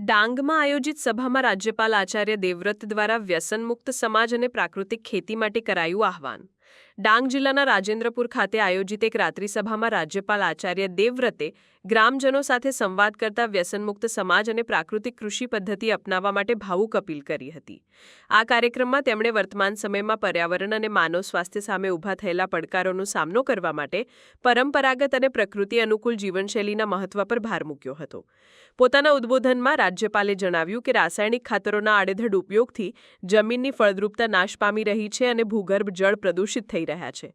ડાંગમાં આયોજિત સભામાં રાજ્યપાલ આચાર્ય દેવવ્રત દ્વારા વ્યસનમુક્ત સમાજ અને પ્રાકૃતિક ખેતી માટે કરાયું આહવાન. ડાંગ જિલ્લાના રાજેન્દ્રપુર ખાતે આયોજિત એક રાત્રિસભામાં રાજ્યપાલ આચાર્ય દેવવ્રતે ગ્રામજનો સાથે સંવાદ કરતા વ્યસનમુક્ત સમાજ અને પ્રાકૃતિક કૃષિ પદ્ધતિ અપનાવવા માટે ભાવુક અપીલ કરી હતી. આ કાર્યક્રમમાં તેમણે વર્તમાન સમયમાં પર્યાવરણ અને માનવ સ્વાસ્થ્ય સામે ઊભા થયેલા પડકારોનો સામનો કરવા માટે પરંપરાગત અને પ્રકૃતિ અનુકૂળ જીવનશૈલીના મહત્વ પર ભાર મૂક્યો હતો. પોતાના ઉદ્બોધનમાં રાજ્યપાલે જણાવ્યું કે રાસાયણિક ખાતરોના આડેધડ ઉપયોગથી જમીનની ફળદ્રુપતા નાશ પામી રહી છે અને ભૂગર્ભ જળ પ્રદૂષિત થઈ રહ્યા છે.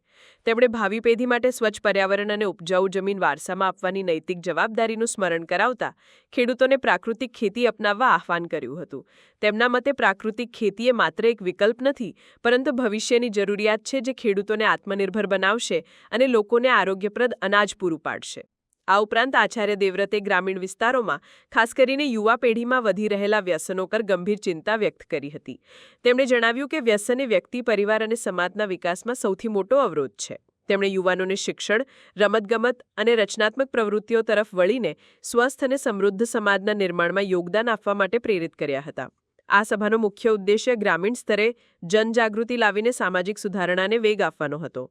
તેમણે ભાવિ પેઢી માટે સ્વચ્છ પર્યાવરણ અને ઉપજાઉ જમીન વારસામાં આપવાની નૈતિક જવાબદારીનું સ્મરણ કરાવતા ખેડૂતોને પ્રાકૃતિક ખેતી અપનાવવા આહવાન કર્યું હતું. તેમના મતે પ્રાકૃતિક ખેતી એ માત્ર એક વિકલ્પ નથી, પરંતુ ભવિષ્યની જરૂરિયાત છે જે ખેડૂતોને આત્મનિર્ભર બનાવશે અને લોકોને આરોગ્યપ્રદ અનાજ પૂરું પાડશે. આ ઉપરાંત આચાર્ય દેવવ્રતે ગ્રામીણ વિસ્તારોમાં, ખાસ કરીને યુવા પેઢીમાં વધી રહેલા વ્યસનો પર ગંભીર ચિંતા વ્યક્ત કરી હતી. તેમણે જણાવ્યું કે વ્યસન એ વ્યક્તિ, પરિવાર અને સમાજના વિકાસમાં સૌથી મોટો અવરોધ છે. તેમણે યુવાનોને શિક્ષણ, રમતગમત અને રચનાત્મક પ્રવૃત્તિઓ તરફ વળીને સ્વસ્થ અને સમૃદ્ધ સમાજના નિર્માણમાં યોગદાન આપવા માટે પ્રેરિત કર્યા હતા. આ સભાનો મુખ્ય ઉદ્દેશ્ય ગ્રામીણ સ્તરે જનજાગૃતિ લાવીને સામાજિક સુધારણાને વેગ આપવાનો હતો.